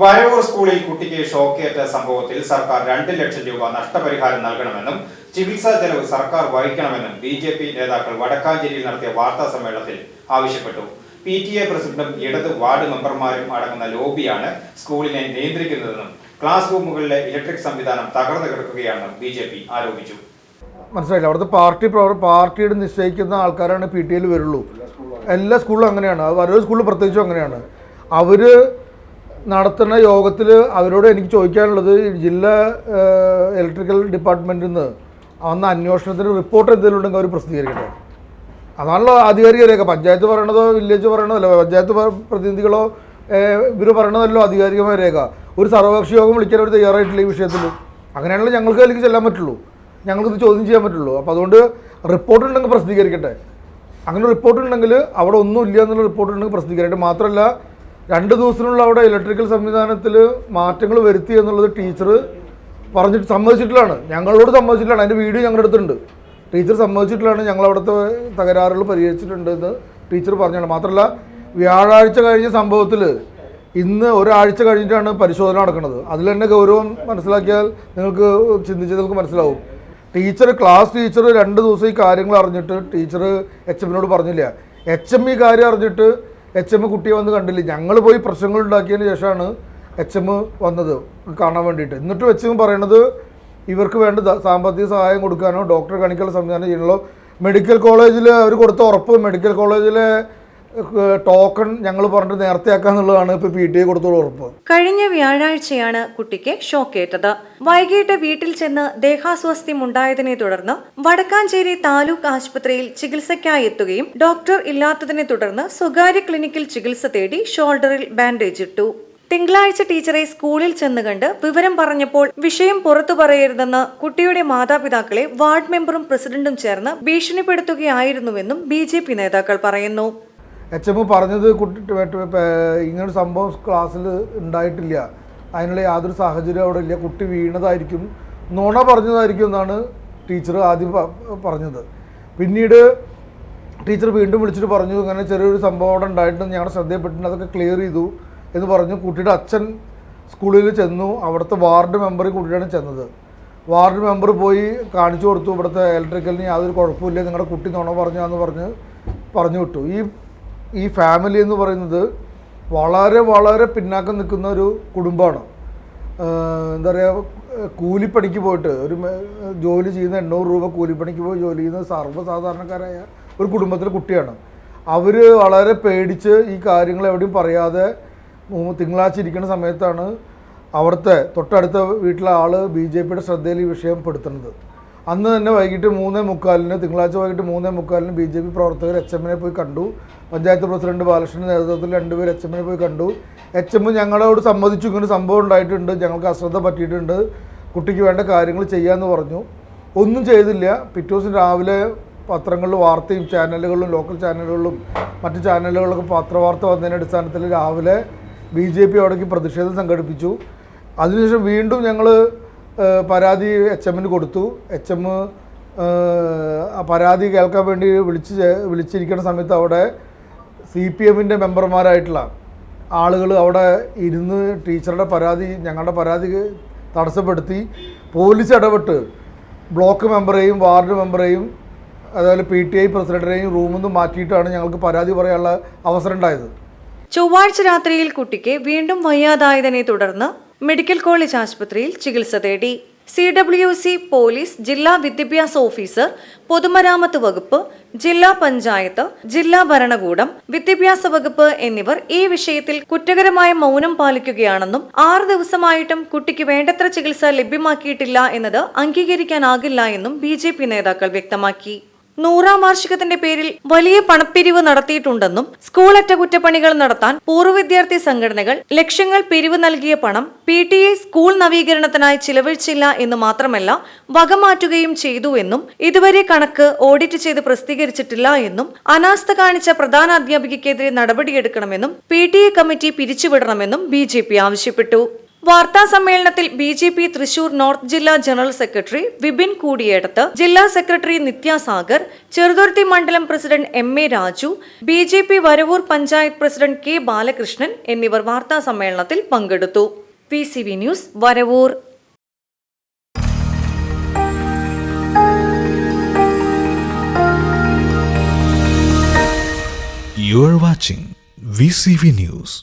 Varavoor സ്കൂളിൽ കുട്ടിക്ക് ഷോക്കേറ്റ സംഭവത്തിൽ സർക്കാർ രണ്ട് ലക്ഷം രൂപ നഷ്ടപരിഹാരം നൽകണമെന്നും ചികിത്സാ ചെലവ് സർക്കാർ വഹിക്കണമെന്നും ബി ജെ പി നേതാക്കൾ വടക്കാഞ്ചേരിയിൽ നടത്തിയ വാർത്താ സമ്മേളനത്തിൽ ആവശ്യപ്പെട്ടു. പി ടി എ പ്രസിഡന്റും ഇടത് വാർഡ് മെമ്പർമാരും അടങ്ങുന്ന ലോബിയാണ് സ്കൂളിനെ നിയന്ത്രിക്കുന്നതെന്നും ക്ലാസ് റൂമുകളിലെ ഇലക്ട്രിക് സംവിധാനം തകർന്നു കിടക്കുകയാണെന്നും ബി ജെ പി ആരോപിച്ചു. മനസ്സിലായില്ല. അവിടുത്തെ പാർട്ടി പാർട്ടിയുടെ നിശ്ചയിക്കുന്ന ആൾക്കാരാണ് പി ടി എയിൽ വരുള്ളൂ. എല്ലാ സ്കൂളിലും അങ്ങനെയാണ്. ഓരോ സ്കൂളിൽ പ്രത്യേകിച്ചും അങ്ങനെയാണ്. അവർ നടത്തുന്ന യോഗത്തിൽ അവരോട് എനിക്ക് ചോദിക്കാനുള്ളത് ജില്ലാ ഇലക്ട്രിക്കൽ ഡിപ്പാർട്ട്മെന്റിൽ നിന്ന് വന്ന അന്വേഷണത്തിന് റിപ്പോർട്ട് എന്തെങ്കിലും ഉണ്ടെങ്കിൽ അവർ പ്രസിദ്ധീകരിക്കട്ടെ. അതാണല്ലോ ആധികാരിക രേഖ. പഞ്ചായത്ത് പറയണതോ വില്ലേജ് പറയണതല്ലോ പഞ്ചായത്ത് പ്രതിനിധികളോ ഇവർ പറയണതല്ലോ ആധികാരികമായ രേഖ. ഒരു സർവകക്ഷി യോഗം വിളിക്കാൻ അവർ തയ്യാറായിട്ടില്ല ഈ വിഷയത്തിൽ അങ്ങനെയാണല്ലോ ഞങ്ങൾക്ക് അതിലേക്ക് ചെല്ലാൻ പറ്റുള്ളൂ. ഞങ്ങൾക്കിത് ചോദ്യം ചെയ്യാൻ പറ്റുള്ളൂ. അപ്പോൾ അതുകൊണ്ട് റിപ്പോർട്ട് ഉണ്ടെങ്കിൽ പ്രസിദ്ധീകരിക്കട്ടെ. അങ്ങനെ റിപ്പോർട്ട് ഉണ്ടെങ്കിൽ അവിടെ ഒന്നും ഇല്ല എന്നുള്ള റിപ്പോർട്ട് ഉണ്ടെങ്കിൽ പ്രസിദ്ധീകരിക്കട്ടെ. മാത്രമല്ല രണ്ട് ദിവസത്തിനുള്ള അവിടെ ഇലക്ട്രിക്കൽ സംവിധാനത്തിൽ മാറ്റങ്ങൾ വരുത്തി എന്നുള്ളത് ടീച്ചർ പറഞ്ഞിട്ട് സമ്മതിച്ചിട്ടുള്ളതാണ് ഞങ്ങളോട് സമ്മതിച്ചിട്ടാണ് അതിന്റെ വീഡിയോ ഞങ്ങളുടെ അടുത്തുണ്ട്. ടീച്ചർ സമ്മതിച്ചിട്ടുള്ളതാണ് ഞങ്ങൾ അവിടുത്തെ തകരാറുകൾ പരിഹരിച്ചിട്ടുണ്ട് എന്ന് ടീച്ചർ പറഞ്ഞാണ്. മാത്രമല്ല വ്യാഴാഴ്ച കഴിഞ്ഞ സംഭവത്തിൽ ഇന്ന് ഒരാഴ്ച കഴിഞ്ഞിട്ടാണ് പരിശോധന നടക്കുന്നത്. അതിൽ തന്നെ ഗൗരവം മനസ്സിലാക്കിയാൽ നിങ്ങൾക്ക് ചിന്തിച്ച് നിങ്ങൾക്ക് മനസ്സിലാവും. ടീച്ചർ ക്ലാസ് ടീച്ചർ രണ്ട് ദിവസം ഈ കാര്യങ്ങൾ അറിഞ്ഞിട്ട് ടീച്ചർ എച്ച് എമ്മിനോട് പറഞ്ഞില്ല. എച്ച് എം ഈ കാര്യം അറിഞ്ഞിട്ട് എച്ച് എം കുട്ടിയെ വന്ന് കണ്ടില്ല. ഞങ്ങൾ പോയി പ്രശ്നങ്ങൾ ഉണ്ടാക്കിയതിന് ശേഷമാണ് എച്ച് എം വന്നത് കാണാൻ വേണ്ടിയിട്ട്. എന്നിട്ടും എച്ച് എം പറയണത് ഇവർക്ക് വേണ്ട സാമ്പത്തിക സഹായം കൊടുക്കാനോ ഡോക്ടറെ കാണിക്കാനുള്ള സംവിധാനം ചെയ്യണമല്ലോ മെഡിക്കൽ കോളേജിൽ അവർ കൊടുത്ത ഉറപ്പ് മെഡിക്കൽ കോളേജിലെ ടോക്കൺ ഞങ്ങൾ പറഞ്ഞിട്ട് നേരത്തെയാക്കാന്നുള്ളതാണ് ഇപ്പൊ പി ടി കൊടുത്തുള്ള ഉറപ്പ്. കഴിഞ്ഞ വ്യാഴാഴ്ചയാണ് കുട്ടിക്ക് ഷോക്കേറ്റത് വൈകിട്ട് വീട്ടിൽ ചെന്ന് ദേഹാസ്വാസ്ഥ്യം ഉണ്ടായതിനെ തുടർന്ന് വടക്കാഞ്ചേരി താലൂക്ക് ആശുപത്രിയിൽ ചികിത്സയ്ക്കായി എത്തുകയും ഡോക്ടർ ഇല്ലാത്തതിനെ തുടർന്ന് സ്വകാര്യ ക്ലിനിക്കിൽ ചികിത്സ തേടി ഷോൾഡറിൽ ബാൻഡേജ് ഇട്ടു. തിങ്കളാഴ്ച ടീച്ചറെ സ്കൂളിൽ ചെന്ന് കണ്ട് വിവരം പറഞ്ഞപ്പോൾ വിഷയം പുറത്തു പറയരുതെന്ന് കുട്ടിയുടെ മാതാപിതാക്കളെ വാർഡ് മെമ്പറും പ്രസിഡന്റും ചേർന്ന് ഭീഷണിപ്പെടുത്തുകയായിരുന്നുവെന്നും ബി നേതാക്കൾ പറയുന്നു. എച്ച് എം പറഞ്ഞത് കുട്ടി ഇങ്ങനൊരു സംഭവം ക്ലാസ്സിൽ ഉണ്ടായിട്ടില്ല. അതിനുള്ള യാതൊരു സാഹചര്യം അവിടെ ഇല്ല. കുട്ടി വീണതായിരിക്കും. നുണ പറഞ്ഞതായിരിക്കും എന്നാണ് ടീച്ചർ ആദ്യം പറഞ്ഞത്. പിന്നീട് ടീച്ചർ വീണ്ടും വിളിച്ചിട്ട് പറഞ്ഞു ഇങ്ങനെ ചെറിയൊരു സംഭവം അവിടെ ഉണ്ടായിട്ടുണ്ട്. ഞങ്ങളുടെ ശ്രദ്ധയപ്പെട്ടിട്ടുണ്ട് അതൊക്കെ ക്ലിയർ ചെയ്തു. എന്ന് പറഞ്ഞു. കുട്ടിയുടെ അച്ഛൻ സ്കൂളിൽ ചെന്നു. അവിടുത്തെ വാർഡ് മെമ്പർ കുട്ടിയാണ് ചെന്നത്. വാർഡ് മെമ്പർ പോയി കാണിച്ചു കൊടുത്തു. ഇവിടുത്തെ ഇലക്ട്രിക്കലിന് യാതൊരു കുഴപ്പമില്ല നിങ്ങളുടെ കുട്ടി നുണ പറഞ്ഞാന്ന് പറഞ്ഞ് പറഞ്ഞു വിട്ടു ഈ ഈ ഫാമിലി എന്ന് പറയുന്നത് വളരെ വളരെ പിന്നാക്കം നിൽക്കുന്ന ഒരു കുടുംബമാണ്. എന്താ പറയുക കൂലിപ്പണിക്ക് പോയിട്ട് ഒരു ജോലി ചെയ്യുന്ന എണ്ണൂറ് രൂപ കൂലിപ്പണിക്ക് പോയി ജോലി ചെയ്യുന്ന സർവസാധാരണക്കാരായ ഒരു കുടുംബത്തിലെ കുട്ടിയാണ്. അവർ വളരെ പേടിച്ച് ഈ കാര്യങ്ങൾ എവിടെയും പറയാതെ തിങ്കളാഴ്ച ഇരിക്കുന്ന സമയത്താണ് അവിടുത്തെ തൊട്ടടുത്ത വീട്ടിലെ ആൾ ബി ജെ പിയുടെ ശ്രദ്ധയിൽ ഈ വിഷയം പെടുത്തുന്നത്. അന്ന് തന്നെ വൈകിട്ട് മൂന്നേ മുക്കാലിന് തിങ്കളാഴ്ച വൈകിട്ട് മൂന്നേ മുക്കാലിന് ബി ജെ പി പ്രവർത്തകർ എച്ച് എമ്മിനെ പോയി കണ്ടു. പഞ്ചായത്ത് പ്രസിഡന്റ് ബാലകൃഷ്ണന്റെ നേതൃത്വത്തിൽ രണ്ടുപേർ എച്ച് എമ്മിനെ പോയി കണ്ടു. എച്ച് എം ഞങ്ങളോട് സമ്മതിച്ചു ഇങ്ങനെ സംഭവം ഉണ്ടായിട്ടുണ്ട്. ഞങ്ങൾക്ക് അശ്രദ്ധ പറ്റിയിട്ടുണ്ട്. കുട്ടിക്ക് വേണ്ട കാര്യങ്ങൾ ചെയ്യാമെന്ന് പറഞ്ഞു. ഒന്നും ചെയ്തില്ല. പിറ്റേ ദിവസം രാവിലെ പത്രങ്ങളിലും വാർത്തയും ചാനലുകളിലും ലോക്കൽ ചാനലുകളിലും മറ്റ് ചാനലുകളിലൊക്കെ പത്രവാർത്ത വന്നതിന്റെ അടിസ്ഥാനത്തിൽ രാവിലെ ബി ജെ പി അവിടേക്ക് പ്രതിഷേധം സംഘടിപ്പിച്ചു. അതിനുശേഷം വീണ്ടും ഞങ്ങൾ പരാതി എച്ച് എമ്മിന് കൊടുത്തു. എച്ച് എം പരാതി കേൾക്കാൻ വേണ്ടി വിളിച്ച് വിളിച്ചിരിക്കുന്ന സമയത്ത് അവിടെ സി പി എമ്മിന്റെ മെമ്പർമാരായിട്ടുള്ള ആളുകൾ അവിടെ ഇരുന്ന് ടീച്ചറുടെ പരാതി ഞങ്ങളുടെ പരാതി തടസ്സപ്പെടുത്തി. പോലീസ് ഇടപെട്ട് ബ്ലോക്ക് മെമ്പറേയും വാർഡ് മെമ്പറേയും അതുപോലെ പി ടി ഐ പ്രസിഡന്റിനെയും റൂമിൽ നിന്ന് മാറ്റിയിട്ടാണ് ഞങ്ങൾക്ക് പരാതി പറയാനുള്ള അവസരം ഉണ്ടായത്. ചൊവ്വാഴ്ച രാത്രിയിൽ കുട്ടിക്ക് വീണ്ടും വയ്യാതായതിനെ തുടർന്ന് മെഡിക്കൽ കോളേജ് ആശുപത്രിയിൽ ചികിത്സ തേടി. സി ഡബ്ല്യു സി പോലീസ് ജില്ലാ വിദ്യാഭ്യാസ ഓഫീസർ പൊതുമരാമത്ത് വകുപ്പ് ജില്ലാ പഞ്ചായത്ത് ജില്ലാ ഭരണകൂടം വിദ്യാഭ്യാസ വകുപ്പ് എന്നിവർ ഈ വിഷയത്തിൽ കുറ്റകരമായ മൗനം പാലിക്കുകയാണെന്നും ആറ് ദിവസമായിട്ടും കുട്ടിക്ക് വേണ്ടത്ര ചികിത്സ ലഭ്യമാക്കിയിട്ടില്ല എന്നത് അംഗീകരിക്കാനാകില്ല എന്നും ബി നേതാക്കൾ വ്യക്തമാക്കി. നൂറാം വാർഷികത്തിന്റെ പേരിൽ വലിയ പണപ്പിരിവ് നടത്തിയിട്ടുണ്ടെന്നും സ്കൂൾ അറ്റകുറ്റപ്പണികൾ നടത്താൻ പൂർവ വിദ്യാർത്ഥി സംഘടനകൾ ലക്ഷങ്ങൾ പിരിവ് നൽകിയ പണം പി ടി എ സ്കൂൾ നവീകരണത്തിനായി ചിലവഴിച്ചില്ല എന്ന് മാത്രമല്ല വകമാറ്റുകയും ചെയ്തു എന്നും ഇതുവരെ കണക്ക് ഓഡിറ്റ് ചെയ്ത് പ്രസിദ്ധീകരിച്ചിട്ടില്ല എന്നും അനാസ്ഥ കാണിച്ച പ്രധാന അധ്യാപികയ്ക്കെതിരെ നടപടിയെടുക്കണമെന്നും പി ടി എ കമ്മിറ്റി പിരിച്ചുവിടണമെന്നും ബി ജെ പി ആവശ്യപ്പെട്ടു വാർത്താ സമ്മേളനത്തിൽ B J P Thrissur north ജില്ലാ ജനറൽ സെക്രട്ടറി വിപിൻ കൂടിയേടത്ത് ജില്ലാ സെക്രട്ടറി നിത്യാസാഗർ ചെറുതുരുത്തി മണ്ഡലം president M A Raju B J P Varavoor panchayat president K Balakrishnan എന്നിവർ വാർത്താ സമ്മേളനത്തിൽ പങ്കെടുത്തു P C V news Varavoor You are watching VCV News.